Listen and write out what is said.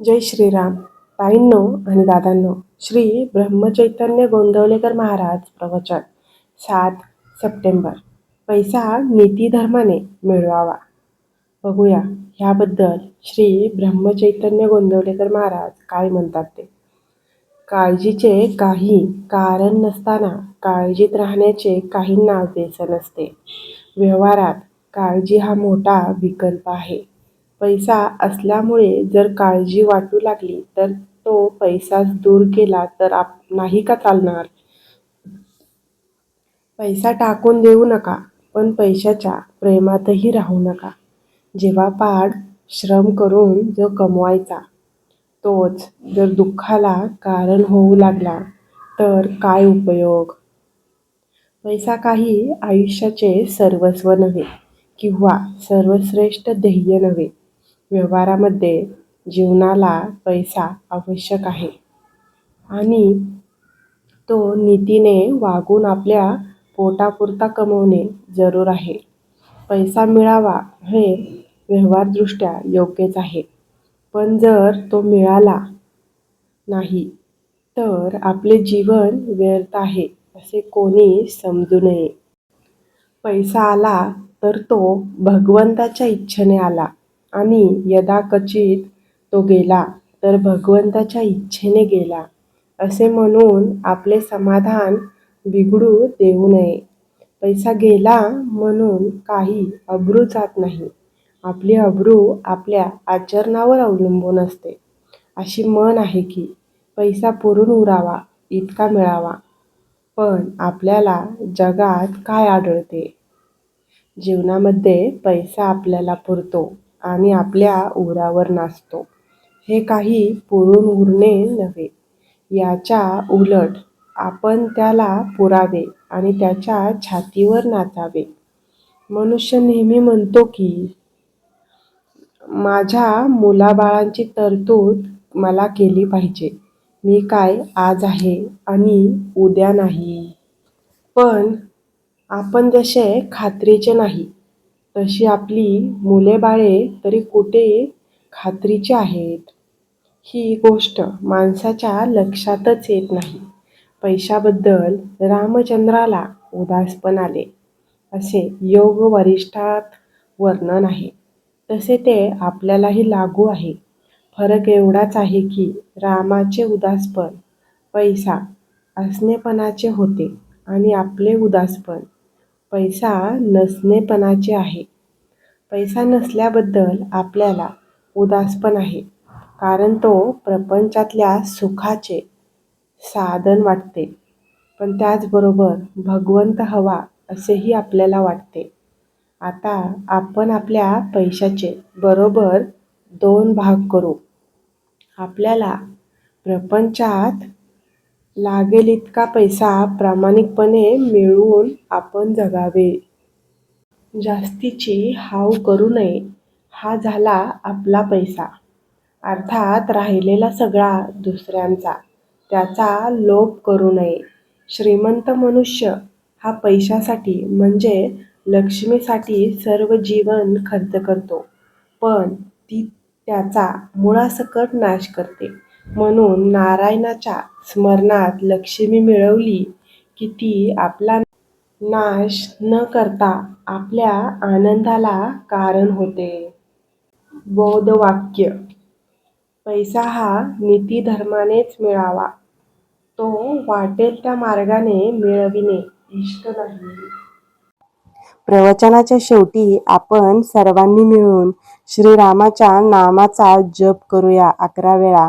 जय श्रीराम. ताईंनो आणि दादांनो श्री ब्रह्मचैतन्य गोंदवलेकर महाराज प्रवचन सात सप्टेंबर. पैसा नीतीधर्माने मिळवावा. बघूया ह्याबद्दल श्री ब्रह्मचैतन्य गोंदवलेकर महाराज काय म्हणतात ते. काळजीचे काही कारण नसताना काळजीत राहण्याचे काहींना व्यसन असते व्यवहारात काळजी हा मोठा विकल्प आहे. पैसा असल्यामुळे जर काळजी वाटू लागली तर तो पैसाच दूर केला तर आप नाही का चालणार? पैसा टाकून देऊ नका पण पैशाच्या प्रेमातही राहू नका. जेव्हा पाड श्रम करून जो कमवायचा तोच जर दुःखाला कारण होऊ लागला तर काय उपयोग? पैसा काही आयुष्याचे सर्वस्व नव्हे किंवा सर्वश्रेष्ठ ध्येय नव्हे व्यवहारामध्ये जीवनाला पैसा आवश्यक आहे. आणि तो नीतीने वागून आपल्या पोटापुरता कमवणे जरूर आहे. पैसा मिळावा हे व्यवहारदृष्ट्या योग्यच आहे. पण जर तो मिळाला नाही तर आपले जीवन व्यर्थ आहे असे कोणी समजू नये. पैसा आला तर तो भगवंताच्या इच्छेने आला. आणि यदाकचित तो गेला तर भगवंताच्या इच्छेने गेला. असे म्हणून आपले समाधान बिघडू देऊ नये. पैसा गेला म्हणून काही अब्रू जात नाही. आपली अब्रू आपल्या आचरणावर अवलंबून असते. अशी म्हण आहे की पैसा पुरून उरावा इतका मिळावा. पण आपल्याला जगात काय आढळते? जीवनामध्ये पैसा आपल्याला पुरतो. आणि आपल्या उरावर नाचतो. हे काही पुरून उरणे नव्हे. याच्या उलट आपण त्याला पुरावे आणि त्याच्या छातीवर नाचावे. मनुष्य नेहमी म्हणतो की माझ्या मुलाबाळांची तरतूद मला केली पाहिजे. मी काय आज आहे आणि उद्या नाही. पण आपण जसे खात्रीचे नाही तशी आपली मुले बाळे तरी कुठे खात्रीची आहेत. ही गोष्ट माणसाच्या लक्षातच येत नाही. पैशाबद्दल रामचंद्राला उदासपण आले. असे योग वरिष्ठात वर्णन आहे. तसे ते आपल्यालाही लागू आहे. फरक एवढाच आहे की रामाचे उदासपण पैसा असणेपणाचे होते आणि आपले उदासपण पैसा नसणेपणाचे आहे. पैसा नसल्याबद्दल आपल्याला उदासपण आहे. कारण तो प्रपंचातल्या सुखाचे साधन वाटते. पण त्याचबरोबर भगवंत हवा असेही आपल्याला वाटते. आता आपण आपल्या पैशाचे बरोबर दोन भाग करू. आपल्याला प्रपंचात लागेल इतका पैसा प्रामाणिकपणे मिळवून आपण जगावे. जास्तीची हाव करू नये. हा झाला आपला पैसा. अर्थात राहिलेला सगळा दुसऱ्यांचा. त्याचा लोभ करू नये. श्रीमंत मनुष्य हा पैशासाठी म्हणजे लक्ष्मीसाठी सर्व जीवन खर्च करतो. पण ती त्याचा मुळासकट नाश करते. म्हणून नारायणाच्या स्मरणात लक्ष्मी मिळवली की ती आपला नाश न करता आपल्या आनंदाला कारण होते. बोधवाक्य. पैसा हा नीतिधर्मानेच मिळावा. तो वाटेल त्या मार्गाने मिळविणे इष्ट नाही. प्रवचनाच्या शेवटी आपण सर्वांनी मिळून श्रीरामाच्या नामाचा जप करूया अकरा वेळा.